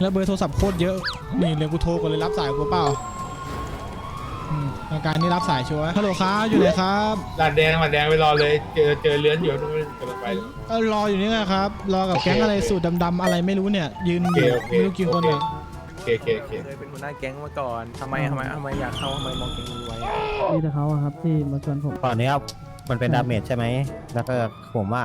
แล้วเบอร์โทรศัพท์โคตรเยอะ นี่เลยกูโทรกันเลยรับสายกูเปล่าอืมอาการนี่รับสายชัวร์ฮัลโหลครับอยู่ไหนครับลาดแดงลาดแดงไปรอเลย เจอเจอเลื้อนอยู่นู่นกำลังไปเลย เออรออยู่นี่ไงครับ รอกับแก๊งอะไรสูตรดำๆอะไรไม่รู้เนี่ย ยืนอยู่โอเคโอเค ไม่รู้กี่คนเนี่ยโอเคโอเคโอเคเคยเป็นหัวหน้าแก๊งมาก่อนทำไมทำไมทำไมอยากเข้าทำไมมองแก๊งนี้ไว้อะมีแต่เขาอะครับที่มาชวนผม ตอนนี้ครับมันเป็นดาเมจใช่ไหม แล้วก็ผมว่า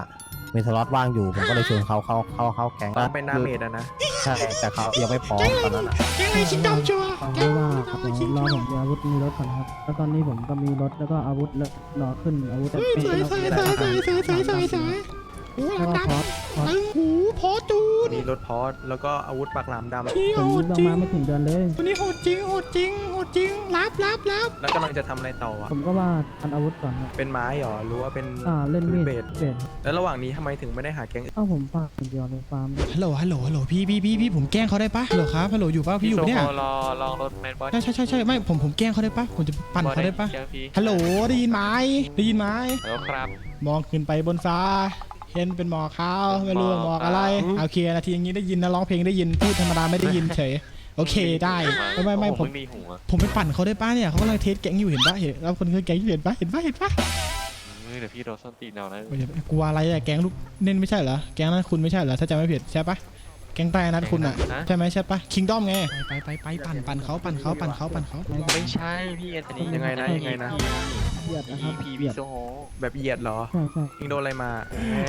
มีสล็อตว่างอยู่ ผมก็เลยชวนเขาเข้าเข้าเข้าแก๊งตอนเป็นนาเมดอะนะ ใช่ แต่เขายังไม่พร้อมตอนนั้นอะแก๊งอะไรชิงดำชัวร์ฟังแก๊ไม่งว่าครับเดี๋ยวรอผมมีอาวุธมีรถก่อนครับแล้วตอนนี้ผมก็มีรถแล้วก็อาวุธแล้วรอขึ้นอาวุธเฮ้ยสวยสวยสวยสวยสวยสวยสวยสวยโอ้แล้วก็ลำ ดพอสพอสำตึงหูพอจูนมีรถพอร์ตแล้วก็อาวุธปากหลามดำพี่ผโหมดลงจริงมาไม่ถึงเดือนเลยวันนี้โหดจริงโหดจริงโหดจริงรับรับรับแล้วกำลังจะทำอะไรต่ออะผมก็ว่าอันอาวุธก่อนครับเป็นไม้เหรอหรือว่าเป็นอ่าเล่นมีดเบสเบสแล้วระหว่างนี้ทำไมถึงไม่ได้หาแก๊งเอ้าผมฝากคนเดียวเลยฟาร์มฮัลโหล ฮัลโหล ฮัลโหล พี่พี่พี่พี่ผมแกล้งเขาได้ปะฮัลโหลครับฮัลโหล อยู่ปะพี่อยู่ปะเนี่ย รอลองรถแมนบอสใช่ใช่ใช่ใช่ไม่ ผม ผมแกล้งเขาได้ปะผมจะปั่นเขาได้ปะเชียร์พี่ฮัลโหล ได้ยินไหมได้ยินไหมฮัลโหลครับ มองขึ้นไปบนฟ้า เห็นเป็นหมอกขาวไม่รู้ว่าหมอกอะไรโอเคนาทีอย่างนี้ได้ยินนะร้องเพลงได้ยินพูดธรรมดาไม่ได้ยินเฉยโอเคได้ไม่ไม่ไม่โอ้โหผมงดีหัวผมไปปั่นเขาได้ปะเนี่ยเขากำลังเทสแก๊งอยู่เห็นปะเห็นแล้วคนคือแก๊งอยู่เห็นปะเห็นปะเห็นปะเฮ้ยเดี๋ยวพี่โดนส้นตีนเอานะโอ้ยกลัวอะไรอะแก๊งลูกเน้นไม่ใช่เหรอแก๊งนั้นคุณไม่ใช่เหรอถ้าจำไม่ผิดใช่ปะแก๊งใต้นัดคุณอะใช่ไหมใช่ปะคิงด้อมไงไปไปไปปั่นปั่นเขาปั่นเขาปั่นเขาปั่นเขาไม่ใช่พี่แอนโทนียังไงนะยังไงนะ เหยียดนะครับพี่เหยีพี่ยดโซโหแบบเหยียดเหรอใช่ใช่ยิงโดนอะไรมาเอ้ย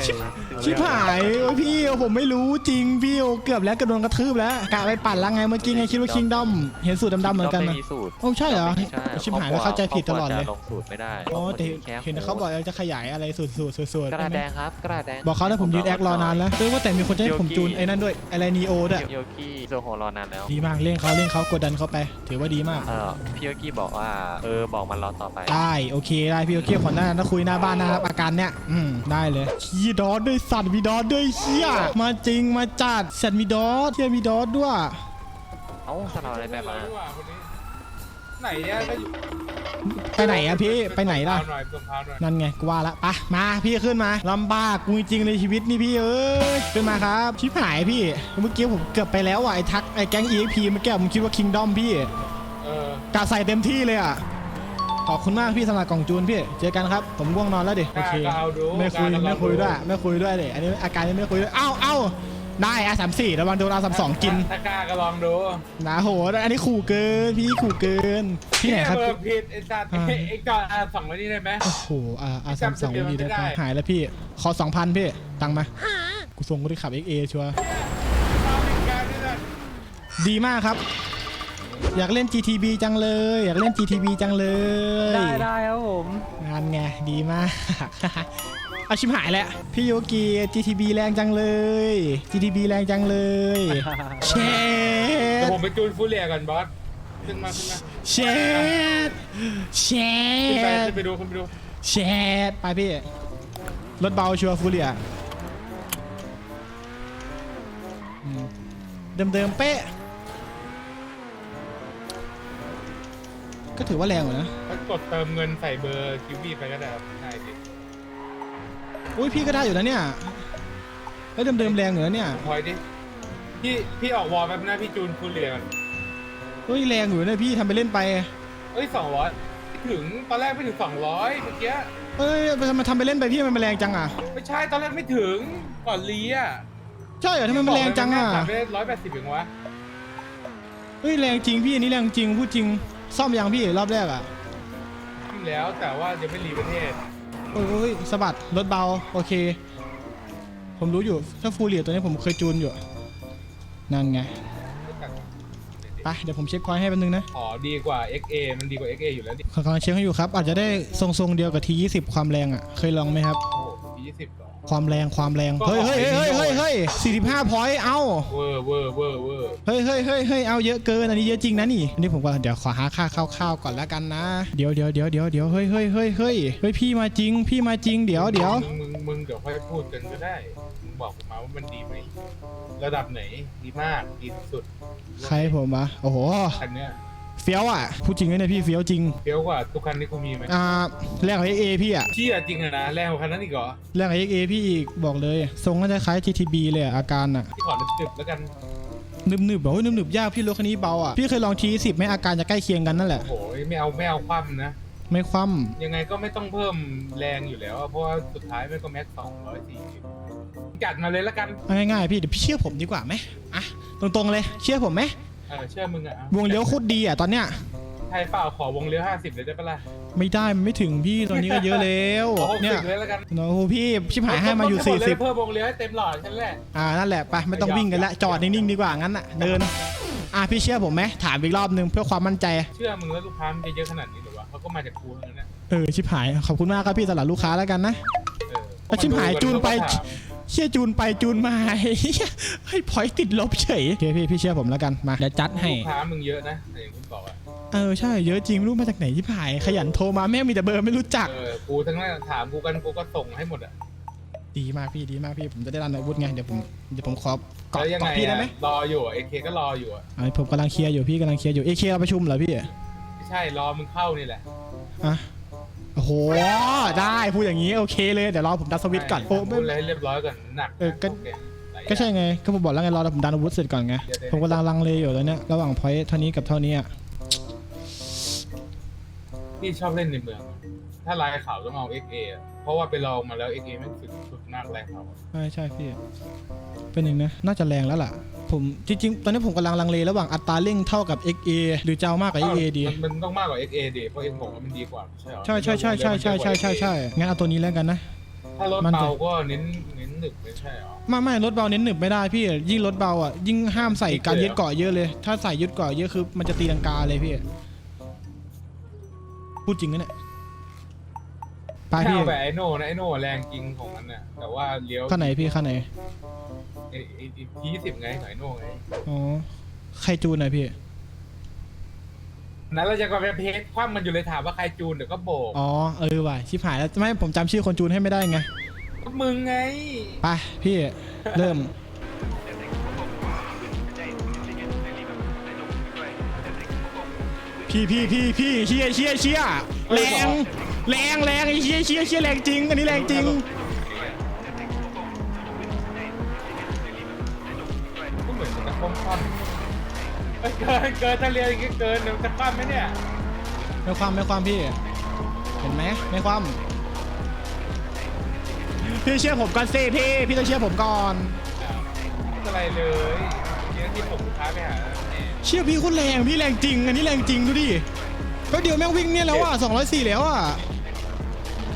ชิบหายโอ้ยพี่ผมไม่รู้จริงพี่เกือบแล้วเกือบโดนกระทืบแล้วกะไปปั่นแล้วไงเมื่อกี้ไงคิดว่าคิงด้อมเห็นสูตรดำๆเหมือนกันไม่นะมีสูตรโอ้ใช่เหรอไม่ใช่ชิบหายแล้วเข้าใจผิดตลอดเลยขาควรจะลงสูตรไม่ได้อ๋อแต่เห็นแค่เห็นเขาบอกจะขยายอะไรสูตรสูตรสูตรสูตรกระดาษแดงครับกระดาษแดงบอกเขาแล้วผมยืนแอครอนานแล้วเฮ้ยว่าแต่มีคนจะให้ผมจูนไอ้นั่นด้วยอะไรนีโอด้วยพี่โยกี้โซโหรอนานแล้วดีมากเล่นเขาเล่นเขากดดันเขาไป ถือว่าดีมาก เออพี่โยกี้บอกว่าเออบอกมันรอต่อไป ได้โอเคได้พี่โอเคขอหน้าถ้าคุยหน้าบ้านนะครับอาการเนี้ยอืมได้เลยขี้ดอสด้วยสัตว์มีดอสด้วยเชี่ยมาจริงมาจัดสัตว์มีดอสเชี่ยมีดอสด้วยเอ้าสลับอะไรแบบมาไหนอะไปไปไหนอะพี่ไปไหนล่ะหน่อยส่งพาวหน่อยนั่นไงกูว่าละไปะมาพี่ขึ้นมาลำบากกูจริงๆในชีวิตนี่พี่เอ้ยขึ้นมาครับชิบหายพี่เมื่อกี้ผมเกือบไปแล้วอะไอ้ทักไอ้แก๊ง EXP เมื่อกี้ผมคิดว่าคิงดอมพี่เออกาใส่เต็มที่เลยอะ ขอบคุณมากพี่สำหรับกล่องจูนพี่ เจอกันครับ ผมง่วงนอนแล้วดิกโอล้าเคก็เอาดูไม่คุยกล้าก็ลไม่องคุยดูด้วยไม่คุยด้วยเลยอันนี้อาการนี้ไม่คุยด้วย เอ้าเอ้าได้อาสามสี่ระวังโดนอาสามสองกินถ้ากล้าก็ลองดูนะโห อันนี้ขู่เกิน พี่ขู่เกิน ที่ไหนครับ เบอร์ผิดไอ้สัตว์อ่า ไอ้จอดอะสองไว้นี่ได้ไหม โอ้โหอาอาสามสองจำทะเบียนวันนี้ได้ไม่ได้ปะหายแล้วพี่ ขอสองพันพี่ ตังค์มา กูส่งกูได้ขับ XA ชัวร์เอาเป็นการนี่นะดีมากครับ อยากเล่น GTB จังเลย อยากเล่น GTB จังเลยได้ได้ครับผมงานไงดีมาก เอาชิมหายแล้วพี่โยกี GTB แรงจังเลย GTB แรงจังเลยเชเดี๋ยวดผมไปจูนฟูเรียก่อนบอสขึ้นมาขึ้นมาเชดเชขึ้นไปดขึ้นไปดูขึ้นไปดูเชดไปพี่รถเบาชัวร์ฟูเรียอืมเดิมๆเป๊ะ ก็ถือว่าแรงอยู่นะถ้ากดเติมเงินใส่เบอร์คิวบี้ไปก็ได้ครับง่ายดิอุ้ยพี่ก็ได้อยู่นะเนี่ยแล้วเดิมๆแรงอยู่นะเนี่ยพอยดิพี่พี่ออกวอลแป๊บนะพี่จูนฟูเรียก่อนเฮ้ยแรงอยู่นะพี่ทำไปเล่นไป เอ้ยสองร้อยถึงตอนแรกไม่ถึงสองร้อยเมื่อกี้เอ้ยมันทำไปเล่นไปพี่มันแรงจังอะ ไม่ใช่ตอนแรกไม่ถึงก่อนลีอะใช่เหรอทำไมมันแรงจังอะขายไปร้อยแปดสิบเองวะเฮ้ยแรงจริงพี่อันนี้แรงจริงพูดจริง ซ่อมยังพี่รอบแรกอะขึ้นแล้วแต่ว่ายังไม่รีประเทศโอ้ยโอ้ยสะบัดรถเบาโอเค ผมรู้อยู่ถ้าฟูเรียตัวนี้ผมเคยจูนอยู่ นั่นไงไปเดี๋ยวผมเช็คพอยต์ให้แป๊บนึงนะอ๋อดีกว่า XA มันดีกว่า XA อยู่แล้วดิขอกำลังเช็คให้อยู่ครับ อาจจะได้ทรงๆเดียวกับที20 ความแรงอะ เคยลองไหมครับ โอ้โหยี่สิบหรอ ความแรงความแรงก็เฮ้ยเฮ้ยเฮ้ยเฮ้ยเฮ้ยเฮ้ย45พอยต์เอ้าเวอร์เวอร์เวอร์เวอร์เฮ้ยเฮ้ยเฮ้ยเฮ้ยเอาเยอะเกินอันนี้เยอะจริงนะนี่อันนี้ผมก็เดี๋ยวขอหาค่าข้าวๆก่อนแล้วกันนะ เดี๋ยวเดี๋ยวเดี๋ยวเดี๋ยวเดี๋ยวเฮ้ยเฮ้ยเฮ้ยเฮ้ยเฮ้ยพี่มาจริง พี่มาจริงเดี๋ยวเดี๋ยวมึงมึงมึงเดี๋ยวค่อยพูดกันก็ได้มึงบอกผมมาว่ามันดีไหมระดับไหนดีมากดีสุดใครผมวะโอ้โห คันเนี้ย เฟี้ยวอะพูดจริงเลยเนี่ยพี่เฟี้ยวจริงเฟี้ยวกว่าทุกคันที่กูมีไหมอ่าแรงกว่า XA พี่อะเชี่ยจริงอะนะแรงกว่าคันนั้นอีกเหรอแรงกว่า XA พี่อีกบอกเลยทรงก็จะคล้าย GTB เลยอะอาการอะที่ขอดึกๆแล้วกันหนึบหนึบๆแบบโอ้ยหนึบหนึบๆยากพี่รถคันนี้เบาอะพี่เคยลองทีสิบไหมอาการจะใกล้เคียงกันนั่นแหละโอ้ยไม่เอาไม่เอาคว่ำนะ ไม่คว่ยังไงก็ไม่ต้องเพิ่มแรงอยู่แล้วอะเพราะว่าสุดท้ายมันก็แม็กสองร้อยสี่สิบจัดมาเลยละกันำเอาง่ายๆพี่เดี๋ยวพี่เชื่อผมดีกว่าไหมอะตรงๆเลยเชื่อผมไหม เออเชื่อมึงอะวงเลี้ยวโคตรดีอะตอนเนี้ยไทยเปล่าขอวงเลี้ยวห้าสิบเลยได้ปะล่ะไม่ได้มันไม่ถึงพี่ตอนนี้ก็เยอะแล้วขอหกเนี่สิยบเลยละกันโอ้โหพี่ชิบหายให้มาอยู่เพิ่40เพิ่มวงเลี้ยวให้เต็มหลอดฉันแหละ อ่านั่นแหละไปไม่ต้องวิ่งกันละจอดนิ่งๆดีกว่างั้นอะเดินอะพี่เชื่อผมไหมถามอีกรอบนึงเพื่อความมั่นใจ เชื่อมึงแล้วลูกค้ามันจะเยอะขนาดนี้หรือวะเขาก็มาจากกูทั้งนั้นนะเออชิบหายขอบคุณมากครับพี่สำหรับลูกค้าแล้วกันนะ เออแล้วชิบหายจูนไปเขาก็ถาม เชี่ยจูนไปจูนมาเฮ้ยพอยติดลบเฉยโอเคพี่พี่เชื่อผมแล้วกันมาเดี๋ยวจัดให้ ลูกค้ามึงเยอะนะแต่อย่างที่บอกอะเออใช่เยอะจริงไม่รู้มาจากไหนชิบหาย ขยันโทรมาแม่งมีแต่เบอร์ไม่รู้จัก เออกูทั้งนั้นถามกูกันกูก็ส่งให้หมดอะดีมากพี่ดีมากพี่ผมจะได้รันอาวุธไงเดี๋ยวผมเดี๋ยวผมขอเกาะแล้วยังไงเกาะพี่ได้ไหมอะรออยู่เอเคก็รออยู่อะอะผมกำลังเคลียร์อยู่พี่กำลังเคลียร์อยู่เอเคเราประชุมเหรอพี่ไม่ใช่รอมึงเข้านี่แหละ อะ โอ้โห ได้พูดอย่างนี้โอเคเลยเดี๋ยวรอผมดันสวิตช์ก่อนโอ้พูไม่ดอะไรให้เรียบร้อยก่อนหนักเออก็ โคหลายอย่างก็ใช่ไงก็ผมบอกแล้วไงรอผมดันอาวุธเสร็จก่อนไงเดี๋ยวๆผมกำลังลังเลอยู่แล้วเนี่ยระหว่างพอยเท่านี้กับเท่านี้อะพี่ชอบเล่นในเมือง ถ้าลายขาวต้องเอา XA อะเพราะว่าไปลองมาแล้ว XA แม่งสุดสุดมากลายขาวอะใช่ใช่พี่เป็นหนึ่งนะน่าจะแรงแล้วล่ะ ผมจริงๆ ตอนนี้ผมกำลังลังเลระหว่างอัตราเร่งเท่ากับ XA หรือจะเอามากกว่า XA ดี มันต้องมากกว่า XA ดีเพราะ X บอกว่ามันดีกว่าไม่ใช่ใช่เหรใช่ใช่ใช่ใช่ใช่ใช่ใช่งั้นเอาตัวนี้แล้วกันนะ ถ้ารถเบาก็เน้นเน้นหนึบไม่ใช่หรอ ไม่ไม่รถเบาเน้นหนึบไม่ได้พี่ ยิ่งรถเบาอะยิ่งห้ามใส่การยึดเกาะเยอะเลย ถ้าใส่ยึดเกาะเยอะคือมันจะตีลังกาเลยพี่ พูดจริงนะเนี่ยไปพี่แบบไอโน่นะไอโน่แรงจริงของมันน่ะแต่ว่าเลี้ยวข้างไหนพี่ข้างไหน อีสิบไงหน่อยโน่ไงอ๋อใครจูนน่อยพี่ นั้นเราจะก็ไปเพจคว่ำมันอยู่เลยถามว่าใครจูนเดี๋ยวก็โบกอ๋อเออว่ะชิบหายแล้วไม่ผมจำชื่อคนจูนให้ไม่ได้ไง ก็มึงไง ไปพี่ เริ่ม พี่พี่พี่พี่เชียเชียเชียแรงแรงแรงไอ้เชียเชียเชียแรงจริง อันนี้แรงจริง เกินเกินถ้าเรียนอย่างงี้เกินเดี๋ยวจะคว่ำไหมเนี่ยไม่ความไม่ความพี่ เห็นไหมไม่ความพี่เชื่อผมก่อนสิพี่พี่ต้องเชื่อผมก่อน ไม่เป็นไรเลยเนี้ที่ผมลูกค้าไปหาแหมเชื่อพี่โคนแรงพี่แรงจริง อันนี้แรงจริงดูดิแป๊บเดียวแม่งวิ่งเนี่ยแล้วอะ204 แล้วอะ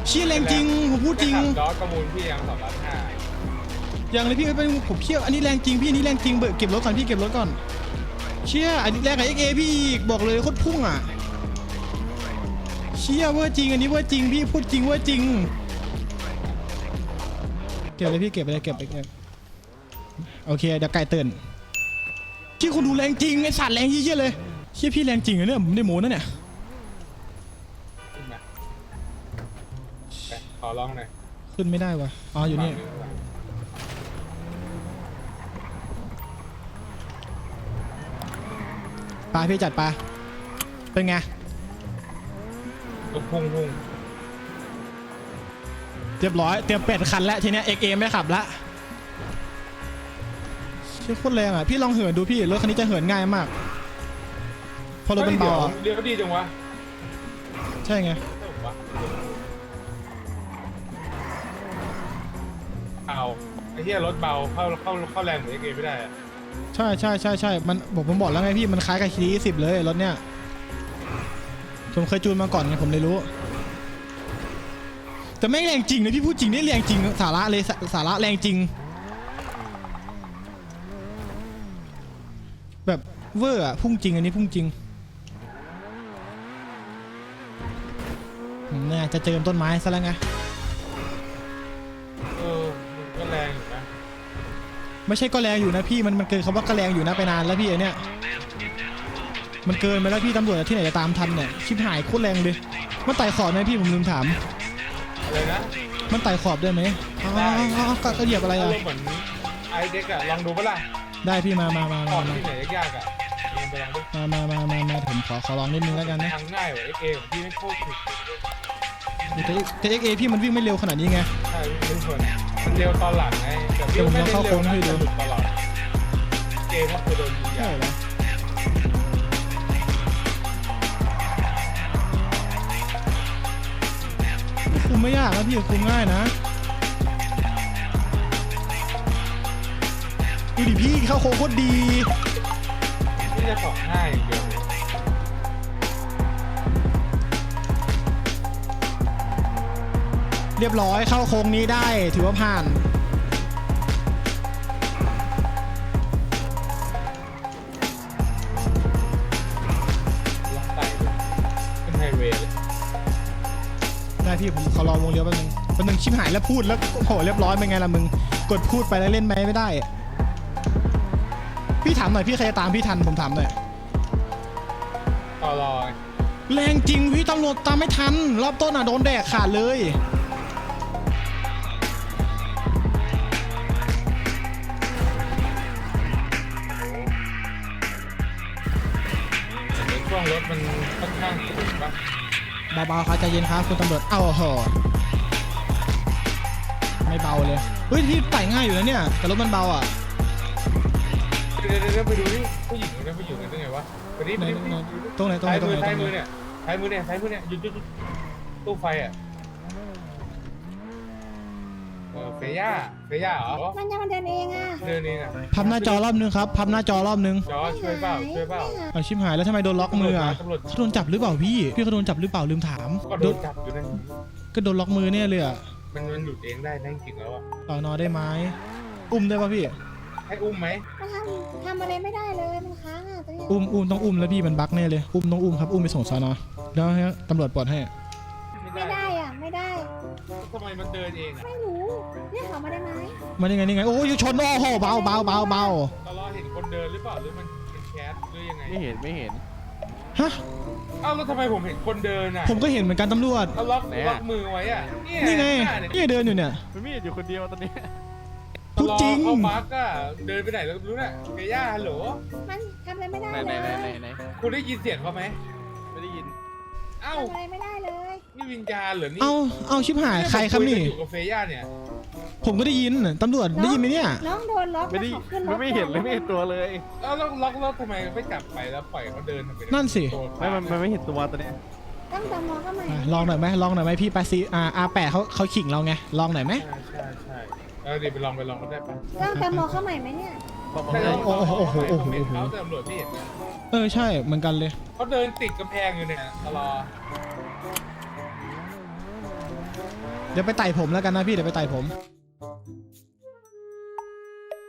เชี่ยแรงจริงผมพูดจริง ดอสประมูลพี่ยังสองล้านห้ายังเลยพี่ไม่เป็นผมเชื่ออันนี้แรงจริงพี่อันนี้แรงจริงเบิกเก็บรถก่อนพี่เก็บรถก่อน เชี่ยอันนี้แรงกับ XA พี่อีกบอกเลยโคตรพุ่งอะเชี่ยเวอร์จริงอันนี้เวอร์จริงพี่พูดจริงเวอร์จริงเก็บเลยพี่เก็บไปเลยเก็บไปเก็บโอเคเดี๋ยวไก่ตื่นที่คุณดูแรงจริงไอสัตว์แรงเยี่ยๆเลยเชี่ยพี่แรงจริงเหรอเนี่ยผมได้โม้นะเนี่ยขึ้นมาไปขอร้องหน่อยขึ้นไม่ได้วะอ๋ออยู่นี่ ไปพี่จัดไป เป็นไงลูกพุ่งพุ่งเรียบร้อย เตรียมเป็ดคันแล้วทีเนี้ย XA ไม่ขับละเชื่อโคตรแรงอะ พี่ลองเหินดูพี่ รถคันนี้จะเหินง่ายมากเพราะรถมันเบาอะเลี้ยวดีจังวะใช่ไงเออวะเอาไอ้เหี้ยรถเบาเข้าเข้าเข้าแรงเหมือนเอ็กเไม่ได้อะ ใช่ใช่ใช่ใช่มันผมผมบอกแล้วไงพี่มันคล้ายกับคีรีสิบเลยรถเนี้ยผมเคยจูนมาก่อนไงผมเลยรู้ แต่ไม่งแรงจริงนะพี่พูดจริงนี่แรงจริงสาระเลยสาสาระแรงจริง แบบเวอร์อะพุ่งจริงอันนี้พุ่งจริงอืมเนี่ยจะเจิมต้นไม้ซะแล้วไง ไม่ใช่ก็แรงอยู่นะพี่มันมันเกินคำว่าก็แรงอยู่นะไปนานแล้วพี่ไอเนี่ยมันเกินไปแล้วพี่ตำรวจที่ไหนจะตามทันเนี่ยชิบหายโคตรแรงเลยมันไต่ขอบไหมพี่ผมลืมถามอะไรนะมันไต่ขอบได้ไหมอ๋ออ๋อก็ก็เหยียบอะไรอาอะรมณ์เหมือนไอเด็กอะลองดูปะล่ะได้พี่มามามาขอมาบมาที่ไหนยากๆอะเรียนไปลองดูมามามามามาผมขอขอลองนิดนึงแล้วกันนะทางง่ายกว่าเอ็กเอของพี่ไม่โคตรถูกแต่แต่เอ็กเอพี่มันวิ่งไม่เร็วขนาดนี้ไงใช่ไม่ควร มันเร็วตอนหลังไงแต่พี่ไม่ได้เร็วนะเดี๋ยวผมลอโดูแต่หลุดตลอดเกมก็คือโดนยิงใช่เหรอคุมไม่ยากนะพี่คุมง่ายนะดูดิพี่เข้าโค้งโคตรดีที่จะสอบงห้าอย่างเดียว เลยเรียบร้อยเข้าโค้งนี้ได้ถือว่าผ่าน ล็อกไตเลยเป็นไฮเวย์เลยได้พี่ผมขอรอวงเลี้ยวแป๊บนึงแป๊บนึงชิบหายแล้วพูดแล้วโอ้โหเรียบร้อยเป็นไงล่ะมึง กดพูดไปแล้วเล่นไหมไม่ได้ พี่ถามหน่อยพี่ใครจะตามพี่ทันผมถามหน่อย ต่อรอแรงจริงพี่ตำรวจตามไม่ทัน รอบต้นอะโดนแดกขาดเลย ถมันค่อนข้างสูงปะเบาๆครับใจเย็นครับคุณตำรวจเอ้าเหอะไม่เบาเลยเฮ้ยที่ไต่ง่ายอยู่นะเนี่ยแต่รถมันเบาอะเดี๋ยวเดี๋ยวเดี๋ยวไปดูนี่ผู้หญิงคนนั้นไปอยู่กันได้ไงวะไปนี่ไปไหนนี่ไหนตรงไหนตรงไหนท้ายตรงมืไหอนตรท้ายงมือไหนเนี่ยท้ายมือเนี่ยท้ายมือเนี่ยหยุดหยุดหยุดตู้ไฟอะ เออเฟย่าเฟย่าเหรอมันจะมาเดินเองอะเดินเองอะพับหน้าจอรอบนึงครับพับหน้าจอรอบนึงจอช่วยเปล่าช่วยเปล่า เอาชิบหายแล้วทำไมโดนล็อกมืออะตำรวจ เขาโดนจับหรือเปล่าพี่พี่เขาโดนจับหรือเปล่าลืมถามก็โดนจับอยู่นั่นก็โดนล็อกมือเนี่ยเลยอะมันมันหลุดเองได้นั่งจริงแล้วอะต่อนอได้ไหมอุ้มได้ป่ะพี่ ให้อุ้มไหมมันทำทำอะไรไม่ได้เลยมันค้างอะตอนนี้อุ้มอุ้มต้องอุ้มแล้วพี่มันบั๊กแน่เลยอุ้มต้องอุ้มครับอุ้มไปส่งสอนอแล้วให้ตำรวจปลดให้ ไม่ได้อะไม่ได้ทำไมมันเดินเองอะไม่รู้ เรียกเขามาได้ไหมมันยังไงนี่ไงโอ้ยชนโอ้โหเบาเบาเบาเบาตลอดเห็นคนเดินหรือเปล่าหรือมันเป็นแคสหรือยังไงไม่เห็นไม่เห็นฮะเอ้าแล้วทำไมผมเห็นคนเดินอะผมก็เห็นเหมือนกันตำรวจเอาล็อกไหนอะล็อกมือไว้อะนี่ไงหาเนี่ยนี่เดินอยู่เนี่ยมันไม่เห็นอยู่คนเดียวตอนนี้พูดจริงเข้าบักอะเดินไปไหนแล้วไม่รู้น่ะเกย่าฮัลโหลมันทำอะไรไม่ได้ไหนเลไหนยไหนไหนไหนคุณได้ยินเสียงเขาไหมไม่ได้ยิน เอ้าทำอะไรไม่ได้เลยนี่วิญญาณเหรอนี่เอาเอาชิบหายใครครับนี่เยผมยกัอยู่กับเฟย่าเนี่ยผมก็ได้ยินตำรวจได้ยินไหมเนี่ย น้องโดนล็อกไม่ได้แล้วเขาขึ้นรมัถนไม่เห็นเลยไม่เห็นตัวเลยเอ้าแล้วล็อกแล้วทำไมไม่จับไปแล้วปล่อยเขาเดินทำไมนั่นสิ โดไม่มันมันไม่เห็นตัวตอนนี้ตั้งตามองก็ใหม่อะลองหน่อยไหมลองหน่อยไหมพี่ปาซีอาอาแปะเขาเขาขิงเราไงลองหน่อยไหมใช่ใช่ใช่เออเดี๋ยวไปลองไปลองก็ได้ปะตั้งตามองเข้าใหม่ไหมเนี่ย บอกแต่ว่าเราโอ้โหโอ้โหโอ้โหผมเห็นเขาแต่ตำรวจพี่เห็นนะเออใช่เหมือนกันเลย เขาเดินติดกำแพงอยู่เนี่ยตลอดเดี๋ยวไปไต่ผมแล้วกันนะพี่เดี๋ยวไปไต่ผมเ